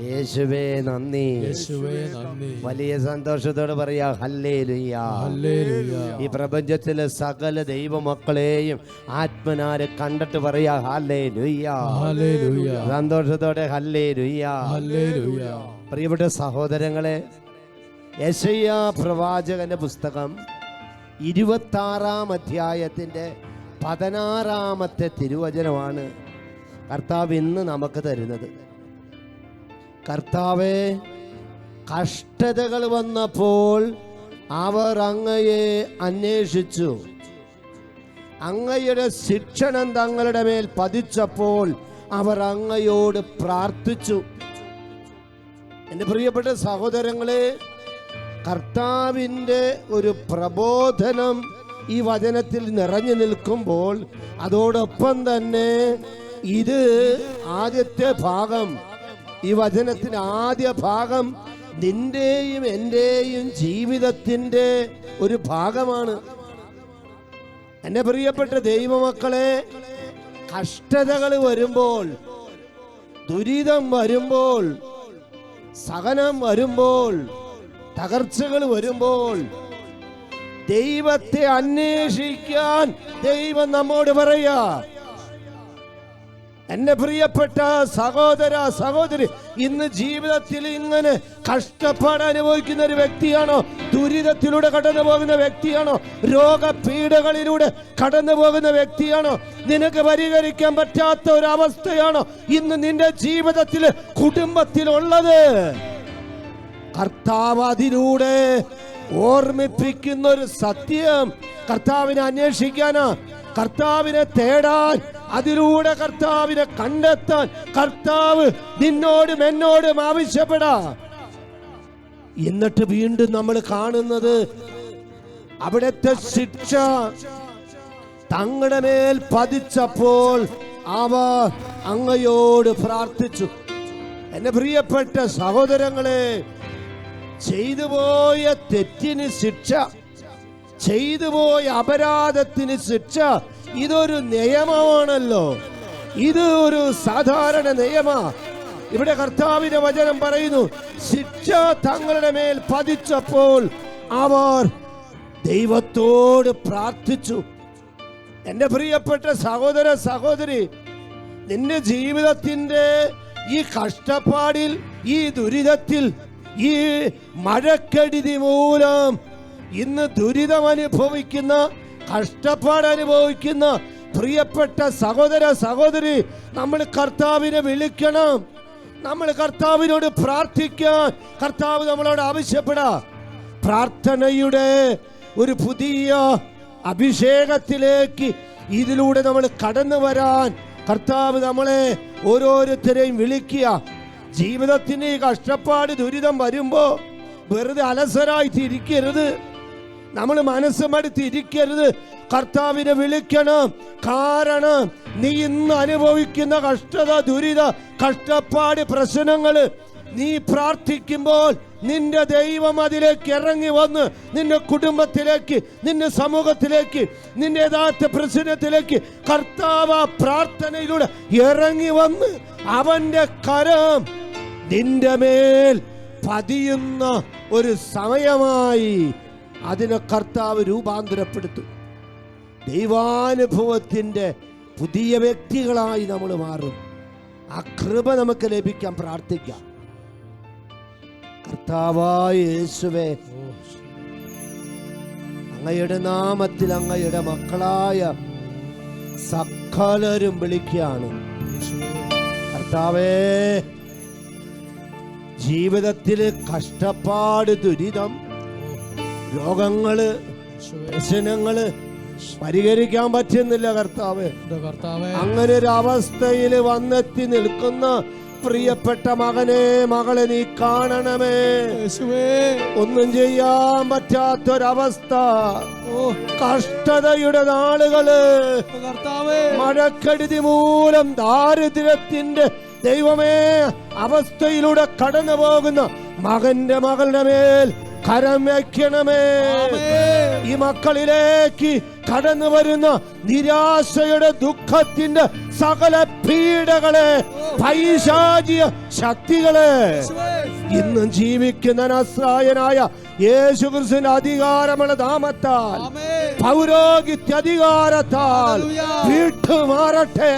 യേശുവേ നന്ദി. വലിയ സന്തോഷത്തോട് പറയാ ഹല്ലേലൂയ. ഹല്ലേലൂയ. ഈ പ്രപഞ്ചത്തിലെ സകല ദൈവമക്കളെയും ആത്മനാരെ കണ്ടിട്ട് പറയാ ഹല്ലേലൂയ. ഹല്ലേലൂയ. സന്തോഷത്തോടെ ഹല്ലേലൂയ. ഹല്ലേലൂയ. പ്രിയപ്പെട്ട സഹോദരങ്ങളെ യശയ്യ പ്രവാചകന്റെ പുസ്തകം ഇരുപത്താറാം അധ്യായത്തിന്റെ പതിനാറാമത്തെ തിരുവചനമാണ് കർത്താവ് ഇന്ന് നമുക്ക് തരുന്നത്. കർത്താവെ കഷ്ടതകൾ വന്നപ്പോൾ അവർ അങ്ങയെ അന്വേഷിച്ചു. അങ്ങയുടെ ശിക്ഷണം തങ്ങളുടെ മേൽ പതിച്ചപ്പോൾ അവർ അങ്ങയോട് പ്രാർത്ഥിച്ചു. എന്റെ പ്രിയപ്പെട്ട സഹോദരങ്ങളെ കർത്താവിന്റെ ഒരു പ്രബോധനം ഈ വചനത്തിൽ നിറഞ്ഞു നിൽക്കുമ്പോൾ അതോടൊപ്പം തന്നെ ഇത് ആദ്യത്തെ ഭാഗം. ഈ വചനത്തിന്റെ ആദ്യ ഭാഗം നിന്റെയും എന്റെയും ജീവിതത്തിന്റെ ഒരു ഭാഗമാണ്. എന്റെ പ്രിയപ്പെട്ട ദൈവമക്കളെ കഷ്ടതകൾ വരുമ്പോൾ ദുരിതം വരുമ്പോൾ സഹനം വരുമ്പോൾ തകർച്ചകൾ വരുമ്പോൾ ദൈവത്തെ അന്വേഷിക്കാൻ ദൈവം നമ്മോട് പറയാ. എന്റെ പ്രിയപ്പെട്ട സഹോദര സഹോദരി ഇന്ന് ജീവിതത്തിൽ ഇങ്ങനെ കഷ്ടപ്പാട് അനുഭവിക്കുന്ന ഒരു വ്യക്തിയാണോ? ദുരിതത്തിലൂടെ കടന്നു പോകുന്ന വ്യക്തിയാണോ? രോഗപീഠകളിലൂടെ കടന്നു പോകുന്ന വ്യക്തിയാണോ? നിനക്ക് പരിഹരിക്കാൻ പറ്റാത്ത ഒരു അവസ്ഥയാണോ ഇന്ന് നിന്റെ ജീവിതത്തിൽ കുടുംബത്തിലുള്ളത്? കർത്താവ് അതിലൂടെ ഓർമ്മിപ്പിക്കുന്ന ഒരു സത്യം കർത്താവിനെ അന്വേഷിക്കാനാ. കർത്താവിനെ തേടാൻ അതിലൂടെ കർത്താവിനെ കണ്ടെത്താൻ കർത്താവ് നിന്നോടും എന്നോടും ആവശ്യപ്പെടാ. എന്നിട്ട് വീണ്ടും നമ്മൾ കാണുന്നത് അവിടുത്തെ ശിക്ഷ തങ്ങളുടെ മേൽ പതിച്ചപ്പോൾ അവ അങ്ങയോട് പ്രാർത്ഥിച്ചു. എന്റെ പ്രിയപ്പെട്ട സഹോദരങ്ങളെ ചെയ്തു പോയ തെറ്റിന് ശിക്ഷ ചെയ്തു പോയ അപരാധത്തിന് ശിക്ഷ ഇതൊരു നിയമമാണല്ലോ. ഇത് ഒരു സാധാരണ നിയമ. ഇവിടെ കർത്താവിന്റെ വചനം പറയുന്നു ശിക്ഷ തങ്ങളുടെ മേൽ പതിച്ചപ്പോൾ അവർ ദൈവത്തോട് പ്രാർത്ഥിച്ചു. എന്റെ പ്രിയപ്പെട്ട സഹോദര സഹോദരി നിന്റെ ജീവിതത്തിന്റെ ഈ കഷ്ടപ്പാടിൽ ഈ ദുരിതത്തിൽ ഈ മഴക്കെടുതി മൂലം ഇന്ന് ദുരിതം അനുഭവിക്കുന്ന കഷ്ടപ്പാട് അനുഭവിക്കുന്ന പ്രിയപ്പെട്ട സഹോദര സഹോദരി നമ്മൾ കർത്താവിനെ വിളിക്കണം. നമ്മൾ കർത്താവിനോട് പ്രാർത്ഥിക്കാൻ കർത്താവ് നമ്മളോട് ആവശ്യപ്പെടാ. പ്രാർത്ഥനയുടെ ഒരു പുതിയ അഭിഷേകത്തിലേക്ക് ഇതിലൂടെ നമ്മൾ കടന്നു വരാൻ കർത്താവ് നമ്മളെ ഓരോരുത്തരെയും വിളിക്കുക. ജീവിതത്തിന് ഈ കഷ്ടപ്പാട് ദുരിതം വരുമ്പോ വെറുതെ അലസരായി തിരിക്കരുത് നമ്മൾ മനസ്സ് മടുത്തിരിക്കരുത്. കർത്താവിനെ വിളിക്കണം. കാരണം നീ ഇന്ന് അനുഭവിക്കുന്ന കഷ്ടത ദുരിത കഷ്ടപ്പാട് പ്രശ്നങ്ങൾ നീ പ്രാർത്ഥിക്കുമ്പോൾ നിന്റെ ദൈവം അതിലേക്ക് ഇറങ്ങി വന്ന് നിന്റെ കുടുംബത്തിലേക്ക് നിന്റെ സമൂഹത്തിലേക്ക് നിന്റെ യഥാർത്ഥ പ്രശ്നത്തിലേക്ക് കർത്താവ് പ്രാർത്ഥനയിലൂടെ ഇറങ്ങി വന്ന് അവന്റെ കരം നിന്റെ മേൽ പതിയുന്ന ഒരു സമയമായി അതിനെ കർത്താവ് രൂപാന്തരപ്പെടുത്തും. ദൈവാനുഭവത്തിന്റെ പുതിയ വ്യക്തികളായി നമ്മൾ മാറും. ആ കൃപ നമുക്ക് ലഭിക്കാൻ പ്രാർത്ഥിക്കാം. കർത്താവായ യേശുവേ അങ്ങയുടെ നാമത്തിൽ അങ്ങയുടെ മക്കളായ സകലരും വിളിക്കുകയാണ്. കർത്താവേ ജീവിതത്തിൽ കഷ്ടപ്പാട് ദുരിതം രോഗങ്ങൾ പ്രശ്നങ്ങൾ പരിഹരിക്കാൻ പറ്റുന്നില്ല കർത്താവ്. അങ്ങനെ ഒരു അവസ്ഥയിൽ വന്നെത്തി നിൽക്കുന്ന പ്രിയപ്പെട്ട മകനെ മകളെ നീ കാണണമേ. ഒന്നും ചെയ്യാൻ പറ്റാത്തൊരവസ്ഥ. കഷ്ടതയുടെ നാളുകൾ. കർത്താവേ? മഴക്കെടുതി മൂലം ദാരിദ്ര്യത്തിന്റെ ദൈവമേ അവസ്ഥയിലൂടെ കടന്നു പോകുന്ന മകന്റെ മകളുടെ മേൽ കരം വയ്ക്കണമേ. ഈ മക്കളിലേക്ക് കടന്നു വരുന്ന നിരാശയുടെ ദുഃഖത്തിന്റെ സകല പീഡകളെ പൈശാചിയ ശക്തികളെ. ഇന്നും ജീവിക്കുന്ന നസ്രായനായ യേശുക്രിസ്തുവിന്റെ അധികാരമുള്ള നാമത്താൽ ആമേൻ. പൗരോഹിത്യ അധികാരത്താൽ. വിട്ടുമാറട്ടെ.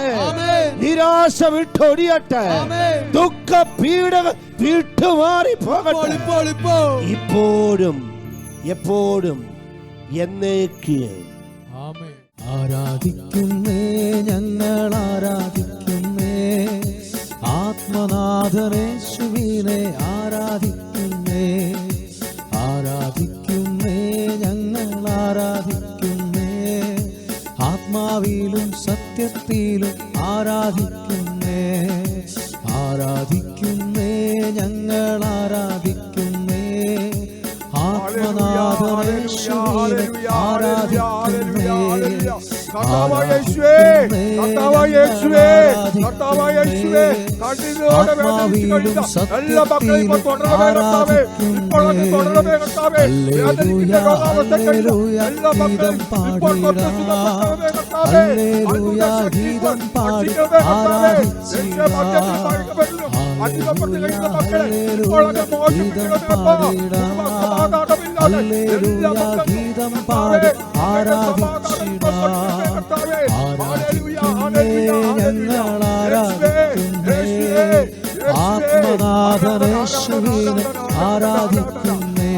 നിരാശ വിട്ടൊടിയട്ടെ. ദുഃഖ പീഡക വിട്ടുമാറി പോകട്ടെ ഇപ്പോഴും എപ്പോഴും എന്നേക്ക് ആരാധിക്കുന്നേ ഞങ്ങൾ ആരാധിക്കുന്നേ ആത്മനാഥനേശുവിനെ ആരാധിക്കുന്നേ എല്ലാ ഇപ്പോൾ തുടരണമേ കർത്താവേ. ഇപ്പോൾ തുടരണമേ കർത്താവേ. എല്ലാ മക്കളെയും ഇപ്പോൾ കർത്താവേ. കർത്താവേ. കഴിയുന്ന മക്കളെ ഇപ്പോൾ മോചിപ്പിക്കണമേ ഗീതം പാടി ആരാധിക്കുന്നേ ഞങ്ങൾ ആരാധിക്കുന്നേ യേശുവേ. ആരാധിക്കുന്നേ